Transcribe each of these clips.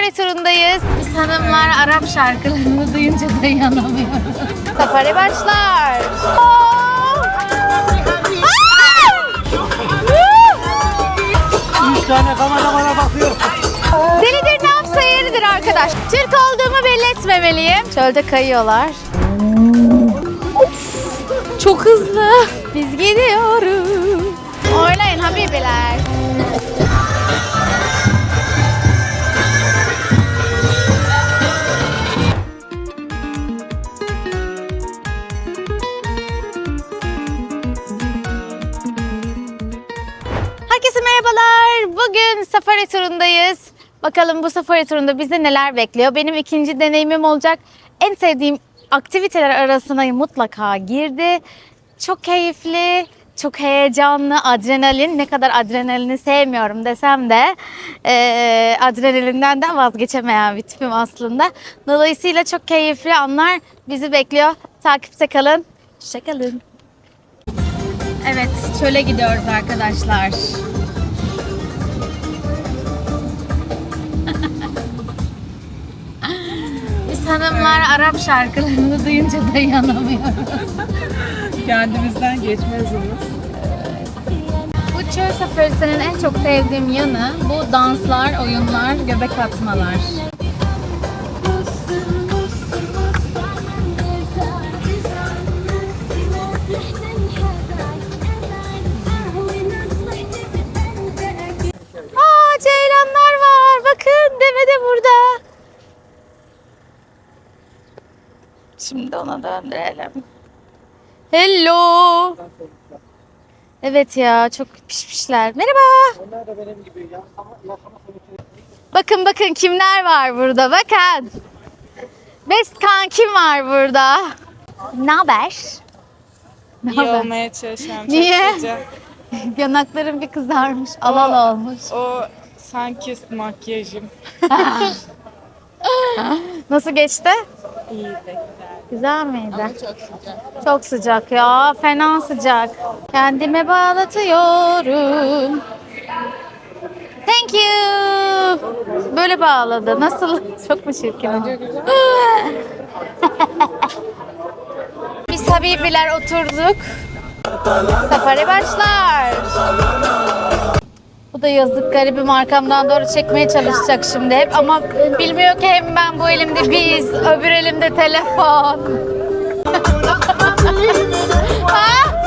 safari turundayız. Biz hanımlar Arap şarkılarını duyunca dayanamıyoruz. Safari başlar. Üç tane kamera bana bakıyor. Delidir ne yapsa yeridir arkadaş. Türk olduğumu belli etmemeliyim. Çölde kayıyorlar. Çok hızlı. Biz gidiyoruz. Bakalım bu safari turunda bizi neler bekliyor? Benim ikinci deneyimim olacak. En sevdiğim aktiviteler arasına mutlaka girdi. Çok keyifli, çok heyecanlı, adrenalin. Ne kadar adrenalini sevmiyorum desem de eee adrenalinden de vazgeçemeyen bir tipim aslında. Dolayısıyla çok keyifli anlar bizi bekliyor. Takipte kalın. Hoşçakalın. Evet, çöle gidiyoruz arkadaşlar. Hanımlar Arap şarkılarını duyunca dayanamıyoruz. Kendimizden geçmezsiniz. Bu çöl safarisinin en çok sevdiğim yanı bu danslar, oyunlar, göbek atmalar. Aa ceylanlar var. Bakın deve de burada. Şimdi ona döndürelim. Hello. Evet ya çok pişmişler. Merhaba. Onlar da benim gibi yaşama Bakın bakın kimler var burada bakın. Best kan kim var burada? Ne haber? Ne İyi haber? olmaya çalışıyorum. Niye? sıcak. Yanaklarım bir kızarmış. Alal olmuş. O sanki makyajım. Nasıl geçti? İyi de güzel. Güzel miydi? çok sıcak. Çok sıcak ya. Fena sıcak. Kendime bağlatıyorum. Thank you. Böyle bağladı. Nasıl? Çok mu çirkin? Biz Habibiler oturduk. Safari başlar. Da yazık garibim arkamdan doğru çekmeye çalışacak şimdi hep ama bilmiyor ki hem ben bu elimde biz, öbür elimde telefon. ha?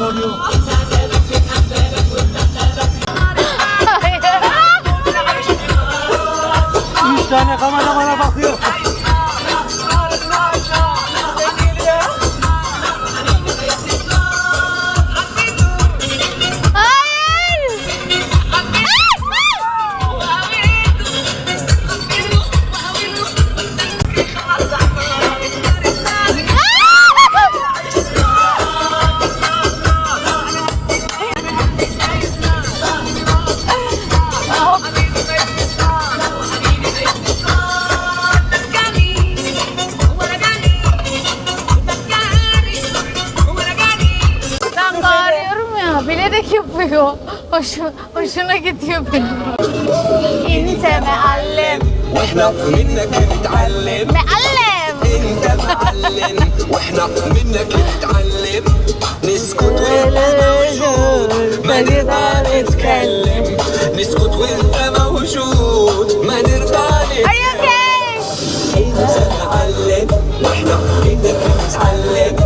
Üç İnte meallem. وإحنا منك نتعلم Meallem. انت معلم. وإحنا منك نتعلم نسكت وانت موجود. ما نرضى نتكلم. نسكت وانت موجود. ما you okay? انت معلم. وإحنا منك نتعلم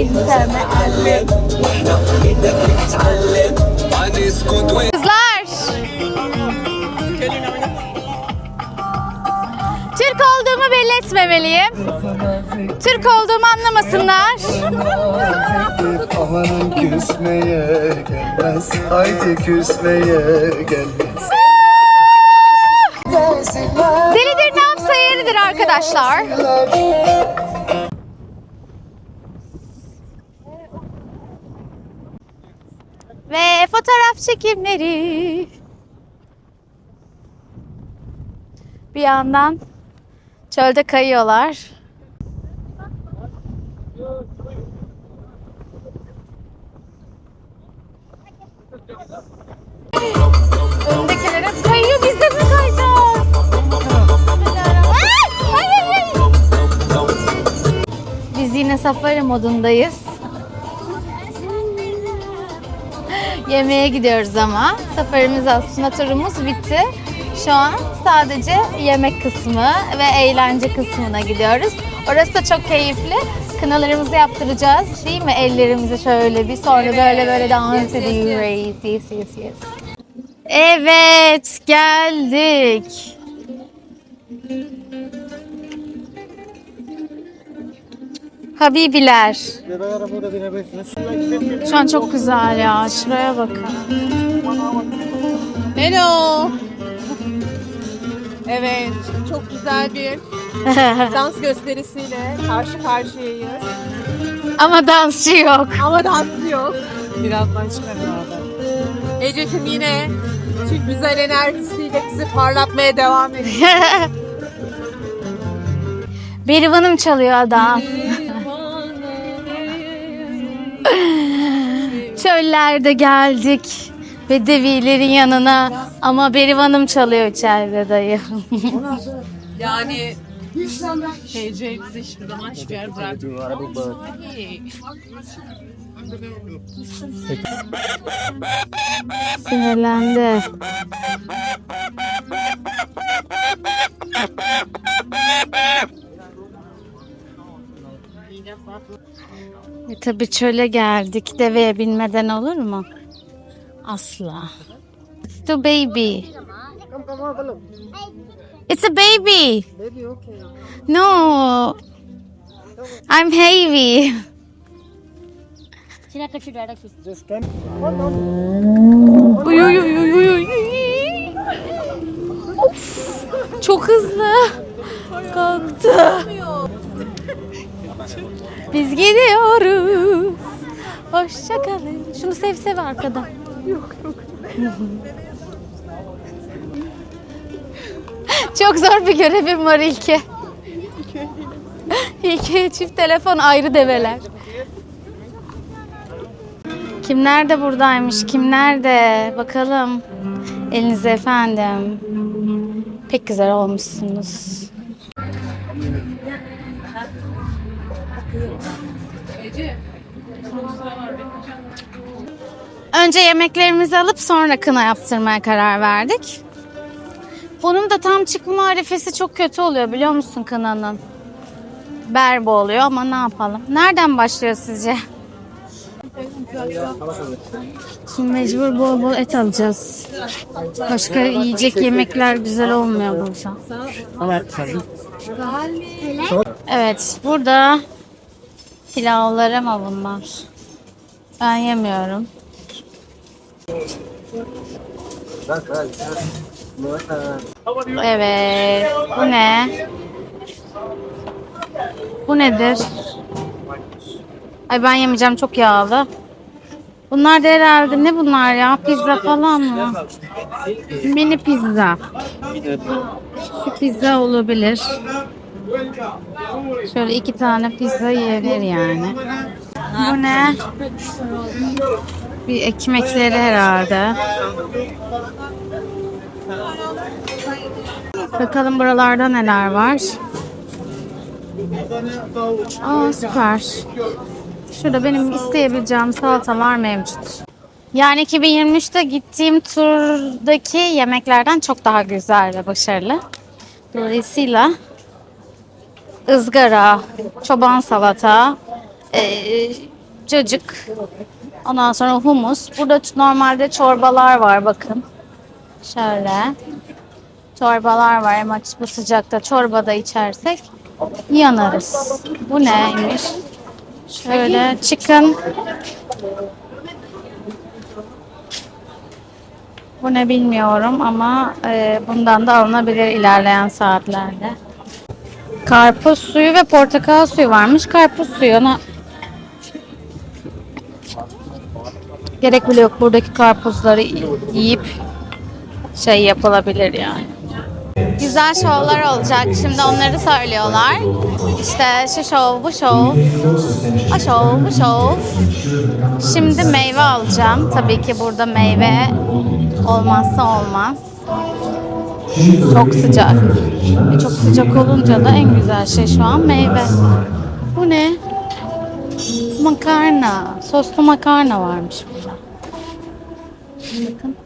İnte meallem. وإحنا منك نتعلم ما kesmemeliyim. Türk olduğumu anlamasınlar. Amanın küsmeye gelmez. Haydi küsmeye gelmez. Delidir nam sayarıdır arkadaşlar. Ve fotoğraf çekimleri. Bir yandan çölde kayıyorlar. Öndekiler hep kayıyor biz de mi kayacağız? Ay, ay, ay, ay. Biz yine safari modundayız. Yemeğe gidiyoruz ama. Safarimiz aslında turumuz bitti. Şu an sadece yemek kısmı ve eğlence kısmına gidiyoruz. Orası da çok keyifli. Kınalarımızı yaptıracağız. Değil mi? Ellerimizi şöyle bir sonra böyle böyle dans ediyoruz. Yes, yes, yes. Evet, geldik. Habibiler. Şu an çok güzel ya. Şuraya bakın. Hello. Evet, çok güzel bir dans gösterisiyle karşı karşıyayız. Ama dansçı yok. Ama dans yok. Birazdan çıkarım abi. Ececiğim yine tüm güzel enerjisiyle bizi parlatmaya devam ediyor. Berivanım çalıyor adam. Çöllerde geldik. Bedevilerin yanına ama Berivanım çalıyor içeride dayı. yani TC bizi hiçbir zaman hiçbir yer bırakmıyor. Sinirlendi. E tabi çöle geldik. Deveye binmeden olur mu? Asla. It's the baby. It's a baby. No. I'm heavy. Uy uy uy uy uy uy. Of, çok hızlı. Kalktı. Biz gidiyoruz. Hoşça kalın. Şunu sev sev arkada. Yok yok. çok zor bir görevim var İlke. İlke çift telefon ayrı develer. Kimler de buradaymış? Kimler de? Bakalım. Elinize efendim. Pek güzel olmuşsunuz. Önce yemeklerimizi alıp sonra kına yaptırmaya karar verdik. Bunun da tam çıkma arifesi çok kötü oluyor biliyor musun kınanın? Berbo oluyor ama ne yapalım? Nereden başlıyor sizce? Şimdi mecbur bol bol et alacağız. Başka yiyecek yemekler güzel olmuyor burada. Evet, burada pilavlar ama bunlar. Ben yemiyorum. Evet, bu ne? Bu nedir? Ay ben yemeyeceğim çok yağlı. Bunlar da herhalde ne bunlar ya? Pizza falan mı? Mini pizza. Bir pizza olabilir. Şöyle iki tane pizza yenir yani. Bu ne? Bir ekmekleri herhalde. Bakalım buralarda neler var. Aa süper. Şurada benim isteyebileceğim salatalar mevcut. Yani 2023'te gittiğim turdaki yemeklerden çok daha güzel ve başarılı. Dolayısıyla ızgara, çoban salata, eee, cacık, ondan sonra humus. Burada normalde çorbalar var bakın. Şöyle. Çorbalar var ama bu sıcakta çorba da içersek yanarız. Bu neymiş? Şöyle chicken. Bu ne bilmiyorum ama e, bundan da alınabilir ilerleyen saatlerde. Karpuz suyu ve portakal suyu varmış. Karpuz suyuna gerek bile yok. Buradaki karpuzları yiyip şey yapılabilir yani. Güzel şovlar olacak. Şimdi onları söylüyorlar. İşte şu şov, bu şov, o şov, bu şov. Şimdi meyve alacağım. Tabii ki burada meyve olmazsa olmaz. Çok sıcak. E, çok sıcak olunca da en güzel şey şu an meyve. Bu ne? Makarna. Soslu makarna varmış. Bakın.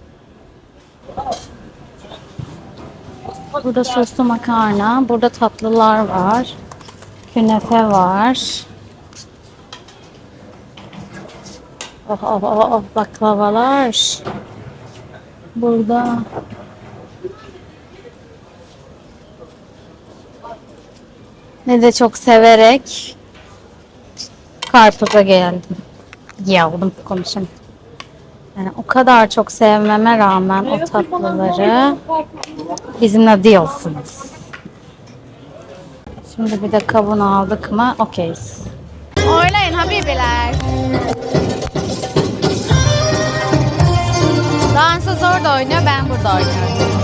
Burada soslu makarna. Burada tatlılar var. Künefe var. Oh oh oh, oh baklavalar. Burada ne de çok severek karpuza geldim. Yavrum konuşayım. Yani o kadar çok sevmeme rağmen o tatlıları bizimle değilsiniz. Şimdi bir de kavun aldık mı? Okeyiz. Oynayın habibiler. Dansöz orada oynuyor, ben burada oynuyorum.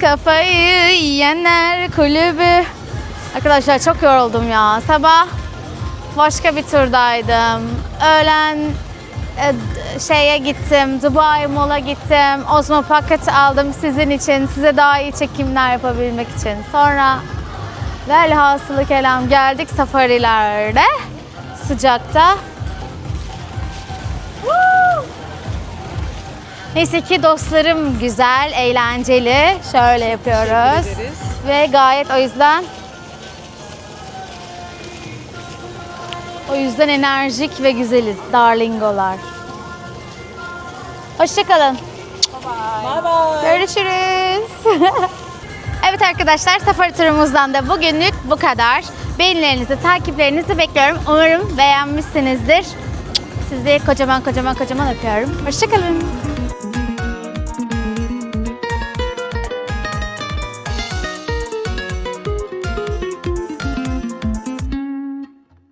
Kafayı yiyenler kulübü. Arkadaşlar çok yoruldum ya. Sabah başka bir turdaydım. Öğlen e, şeye gittim. Dubai Mall'a gittim. Osmo Pocket aldım sizin için. Size daha iyi çekimler yapabilmek için. Sonra velhasılı kelam geldik safarilerde. Sıcakta. Neyse ki dostlarım güzel, eğlenceli. Şöyle yapıyoruz. Ve gayet o yüzden o yüzden enerjik ve güzeliz darlingolar. Hoşçakalın. Bye bye. Görüşürüz. evet arkadaşlar safari turumuzdan da bugünlük bu kadar. Beğenilerinizi, takiplerinizi bekliyorum. Umarım beğenmişsinizdir. Sizi kocaman kocaman kocaman öpüyorum. Hoşçakalın.